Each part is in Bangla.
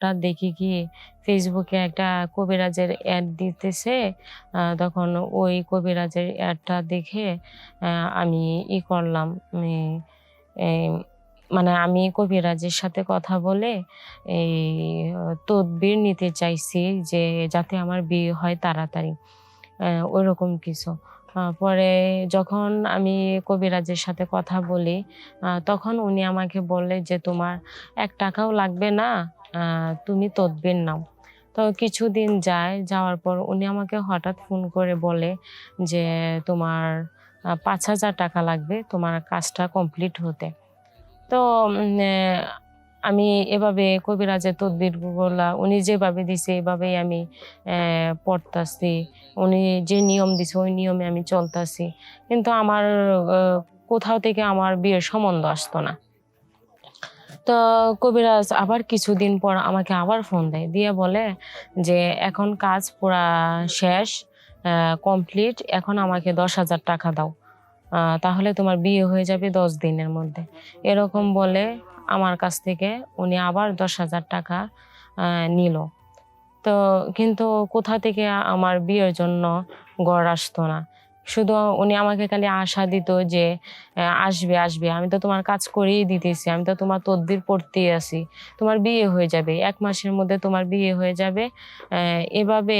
হঠাৎ দেখি কি ফেসবুকে একটা কবিরাজের অ্যাড দিতেছে। তখন ওই কবিরাজের অ্যাডটা দেখে আমি ই করলাম মানে আমি কবিরাজের সাথে কথা বলে এই তদবির নিতে চাইছি যে যাতে আমার বিয়ে হয় তাড়াতাড়ি আহ, ওইরকম কিছু। পরে যখন আমি কবিরাজের সাথে কথা বলি তখন উনি আমাকে বললে যে তোমার এক টাকাও লাগবে না তুমি তদবির নাও। তো কিছুদিন যায়, যাওয়ার পর উনি আমাকে হঠাৎ ফোন করে বলে যে তোমার পাঁচ হাজার টাকা লাগবে তোমার কাজটা কমপ্লিট হতে। তো আমি এভাবে কবিরাজের তদবিরগুলা উনি যেভাবে দিছে, এভাবেই আমি পড়তাছি। উনি যে নিয়ম দিছে, ওই নিয়মে আমি চলতাছি। কিন্তু আমার কোথাও থেকে আমার বিয়ের সম্বন্ধ আসতো না। তো কবিরাজ আবার কিছুদিন পর আমাকে আবার ফোন দেয়। দিয়ে বলে যে, এখন কাজ পুরা শেষ কমপ্লিট এখন আমাকে দশ হাজার টাকা দাও। তাহলে তোমার বিয়ে হয়ে যাবে দশ দিনের মধ্যে। এরকম বলে আমার কাছ থেকে উনি আবার দশ হাজার টাকা নিল। তো কিন্তু কোথা থেকে আমার বিয়ের জন্য গড় আসতো না? শুধু উনি আমাকে খালি আশা দিত যে আসবে আসবে। আমি তো তোমার কাজ করেই দিতেছি, আমি তো তোমার তদবির পড়তেই আছি। তোমার বিয়ে হয়ে যাবে, এক মাসের মধ্যে তোমার বিয়ে হয়ে যাবে। এভাবে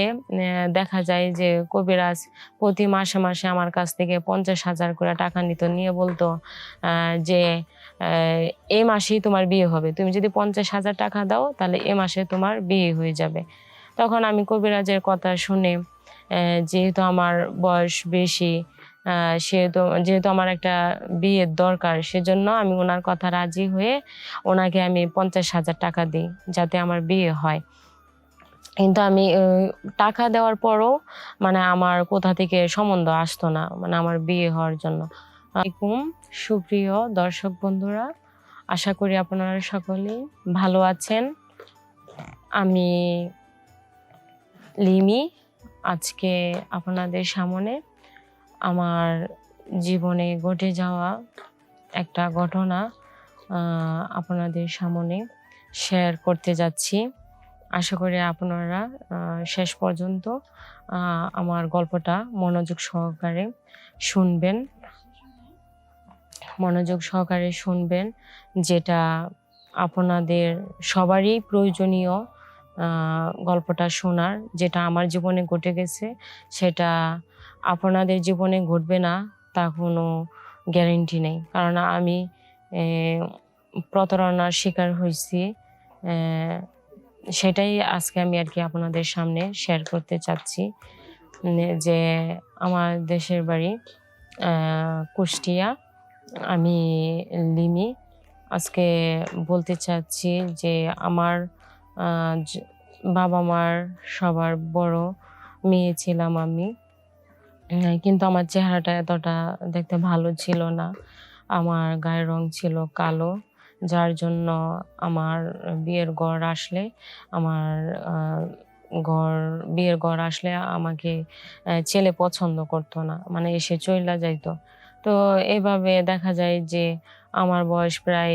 দেখা যায় যে কবিরাজ প্রতি মাসে মাসে আমার কাছ থেকে পঞ্চাশ হাজার করে টাকা নিত। নিয়ে বলতো যে এই মাসেই তোমার বিয়ে হবে। তুমি যদি পঞ্চাশ হাজার টাকা দাও, তাহলে এ মাসে তোমার বিয়ে হয়ে যাবে। তখন আমি কবিরাজের কথা শুনে যেহেতু আমার বয়স বেশি সেহেতু, যেহেতু আমার একটা বিয়ের দরকার, সেজন্য আমি ওনার কথা রাজি হয়ে ওনাকে আমি পঞ্চাশ হাজার টাকা দিই যাতে আমার বিয়ে হয়। কিন্তু আমি টাকা দেওয়ার পরও মানে আমার কোথা থেকে সম্বন্ধ আসতো না মানে আমার বিয়ে হওয়ার জন্য। আলাইকুম, সুপ্রিয় দর্শক বন্ধুরা, আশা করি আপনারা সকলেই ভালো আছেন। আমি লিমি আজকে আপনাদের সামনে আমার জীবনে ঘটে যাওয়া একটা ঘটনা আপনাদের সামনে শেয়ার করতে যাচ্ছি। আশা করি আপনারা শেষ পর্যন্ত আমার গল্পটা মনোযোগ সহকারে শুনবেন। মনোযোগ সহকারে শুনবেন, যেটা আপনাদের সবারই প্রয়োজনীয়। গল্পটা শোনার, যেটা আমার জীবনে ঘটে গেছে, সেটা আপনাদের জীবনে ঘটবে না, তা কোনো গ্যারেন্টি নেই। কারণ আমি প্রতারণার শিকার হয়েছি সেটাই আজকে আমি আর কি আপনাদের সামনে শেয়ার করতে চাচ্ছি যে আমার দেশের বাড়ি কুষ্টিয়া, আমি লিমি। আজকে বলতে চাচ্ছি যে আমার বাবা মার সবার বড় মেয়ে ছিলাম আমি। কিন্তু আমার চেহারাটা এতটা দেখতে ভালো ছিল না। আমার গায়ের রং ছিল কালো, যার জন্য আমার বিয়ের গড় আসলে, আমার ঘর, বিয়ের ঘর আসলে আমাকে ছেলে পছন্দ করতো না মানে এসে চইলা যাইতো। তো এভাবে দেখা যায় যে আমার বয়স প্রায়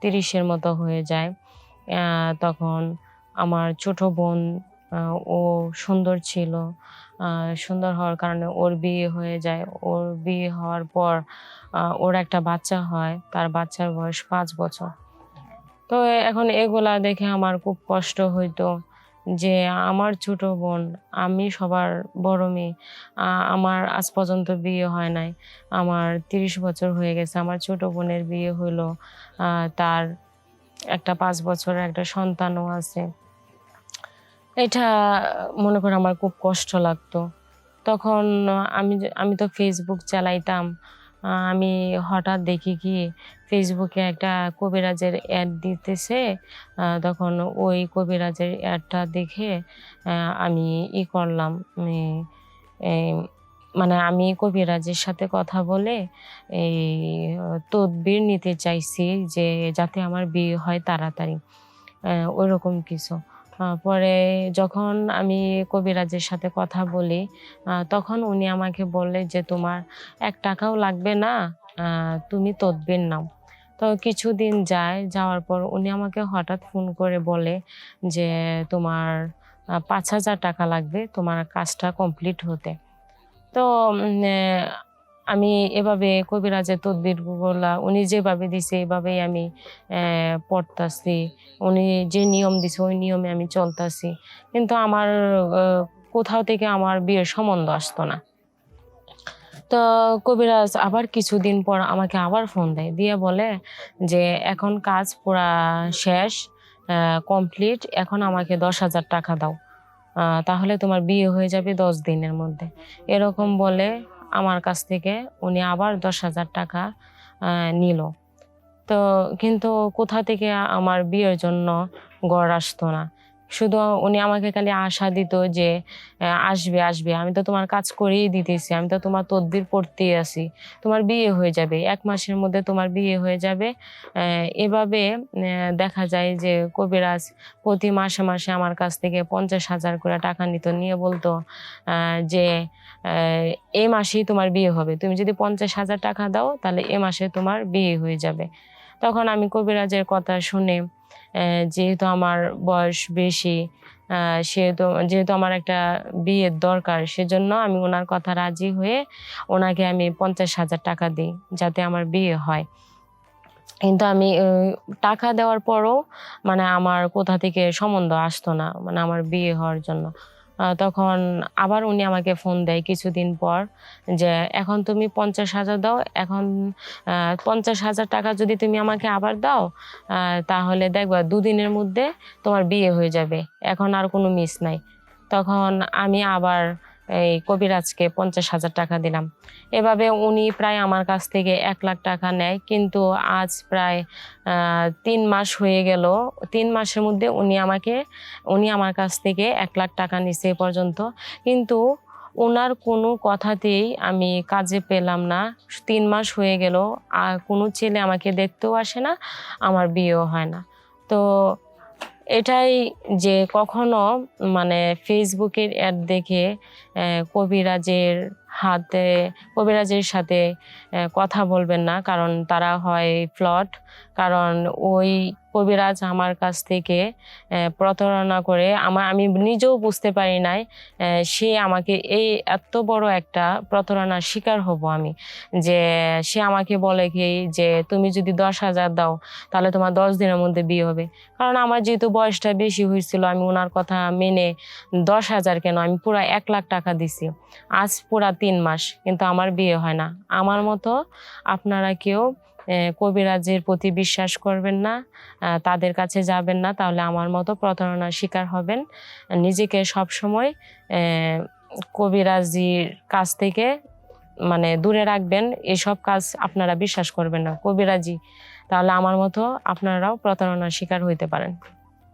তিরিশের মতো হয়ে যায়। তখন আমার ছোট বোন ও সুন্দর ছিল। সুন্দর হওয়ার কারণে ওর বিয়ে হয়ে যায়। ওর বিয়ে হওয়ার পর ওর একটা বাচ্চা হয়। তার বাচ্চার বয়স পাঁচ বছর। তো এখন এগুলা দেখে আমার খুব কষ্ট হইতো যে আমার ছোট বোন, আমি সবার বড় মেয়ে। আমার আজ পর্যন্ত বিয়ে হয় নাই। আমার তিরিশ বছর হয়ে গেছে। আমার ছোট বোনের বিয়ে হইল। তার একটা পাঁচ বছরের একটা সন্তানও আছে। এটা মনে করে আমার খুব কষ্ট লাগতো। তখন আমি আমি তো ফেসবুক চালাইতাম। আমি হঠাৎ দেখি কি ফেসবুকে একটা কবিরাজের অ্যাড দিতেছে। তখন ওই কবিরাজের অ্যাডটা দেখে আমি ই করলাম। মানে আমি কবিরাজের সাথে কথা বলে এই তদবির নিতে চাইছি যে যাতে আমার বিয়ে হয় তাড়াতাড়ি। আহ, ওইরকম কিছু। পরে যখন আমি কবিরাজের সাথে কথা বলি তখন উনি আমাকে বললে যে তোমার এক টাকাও লাগবে না তুমি তদবির নাও। তো কিছুদিন যায় যাওয়ার পর উনি আমাকে হঠাৎ ফোন করে বলে যে তোমার পাঁচ হাজার টাকা লাগবে তোমার কাজটা কমপ্লিট হতে। তো আমি এভাবে কবিরাজের তদবিরগুলা উনি যেভাবে দিছে, এভাবেই আমি পড়তাছি। উনি যে নিয়ম দিছে, ওই নিয়মে আমি চলতাছি। কিন্তু আমার কোথাও থেকে আমার বিয়ের সম্বন্ধ আসতো না। তো কবিরাজ আবার কিছুদিন পর আমাকে আবার ফোন দেয়। দিয়ে বলে যে, এখন কাজ পুরা শেষ কমপ্লিট এখন আমাকে দশ হাজার টাকা দাও। তাহলে তোমার বিয়ে হয়ে যাবে দশ দিনের মধ্যে। এরকম বলে আমার কাছ থেকে উনি আবার দশ হাজার টাকা নিল। তো কিন্তু কোথা থেকে আমার বিয়ের জন্য গড় আসতো না? শুধু উনি আমাকে খালি আশা দিত যে আসবে আসবে। আমি তো তোমার কাজ করেই দিতেছি, আমি তো তোমার তদ্বির পড়তেই আছি। তোমার বিয়ে হয়ে যাবে, এক মাসের মধ্যে তোমার বিয়ে হয়ে যাবে। এভাবে দেখা যায় যে কবিরাজ প্রতি মাসে মাসে আমার কাছ থেকে পঞ্চাশ হাজার করে টাকা নিত। নিয়ে বলতো যে এই মাসেই তোমার বিয়ে হবে। তুমি যদি পঞ্চাশ হাজার টাকা দাও, তাহলে এ মাসে তোমার বিয়ে হয়ে যাবে। তখন আমি কবিরাজের কথা শুনে যেহেতু আমার বয়স বেশি সেহেতু, যেহেতু আমার একটা বিয়ের দরকার, সেজন্য আমি ওনার কথা রাজি হয়ে ওনাকে আমি পঞ্চাশ হাজার টাকা দিই যাতে আমার বিয়ে হয়। কিন্তু আমি টাকা দেওয়ার পরও মানে আমার কোথা থেকে সম্বন্ধ আসতো না মানে আমার বিয়ে হওয়ার জন্য। তখন আবার উনি আমাকে ফোন দেয় কিছুদিন পর যে, এখন তুমি পঞ্চাশ হাজার দাও, এখন পঞ্চাশ হাজার টাকা যদি তুমি আমাকে আবার দাও তাহলে দেখবা দুদিনের মধ্যে তোমার বিয়ে হয়ে যাবে, এখন আর কোনো মিস নাই। তখন আমি আবার এই কবিরাজকে পঞ্চাশ হাজার টাকা দিলাম। এভাবে উনি প্রায় আমার কাছ থেকে এক লাখ টাকা নেয়। কিন্তু আজ প্রায় তিন মাস হয়ে গেল। তিন মাসের মধ্যে উনি আমাকে, উনি আমার কাছ থেকে এক লাখ টাকা নিছে পর্যন্ত। কিন্তু ওনার কোনো কথাতেই আমি কাজে পেলাম না। তিন মাস হয়ে গেল। আর কোনো ছেলে আমাকে দেখতেও আসে না, আমার বিয়েও হয় না। তো এটাই যে কখনো মানে ফেসবুকের অ্যাড দেখে কবিরাজের হাতে, কবিরাজের সাথে কথা বলবেন না, কারণ তারা হয় ফ্লট। কারণ ওই কবিরাজ আমার কাছ থেকে প্রতারণা করে আমার আমি নিজেও বুঝতে পারি নাই সে আমাকে এই এত বড় একটা প্রতারণার শিকার হব আমি, যে সে আমাকে বলে কি, যে তুমি যদি দশ হাজার দাও, তাহলে তোমার দশ দিনের মধ্যে বিয়ে হবে। কারণ আমার যেহেতু বয়সটা বেশি হয়েছিল, আমি ওনার কথা মেনে দশ হাজার কেন, আমি পুরো এক লাখ টাকা দিছি। আজ পুরা তিন মাস, কিন্তু আমার বিয়ে হয় না। আমার মতো আপনারা কেউ কবিরাজের প্রতি বিশ্বাস করবেন না তাদের কাছে যাবেন না, তাহলে আমার মতো প্রতারণার শিকার হবেন। নিজেকে সবসময় কবিরাজির কাছ থেকে মানে দূরে রাখবেন, এসব কাজ আপনারা বিশ্বাস করবেন না, কবিরাজি। তাহলে আমার মতো আপনারাও প্রতারণার শিকার হইতে পারেন।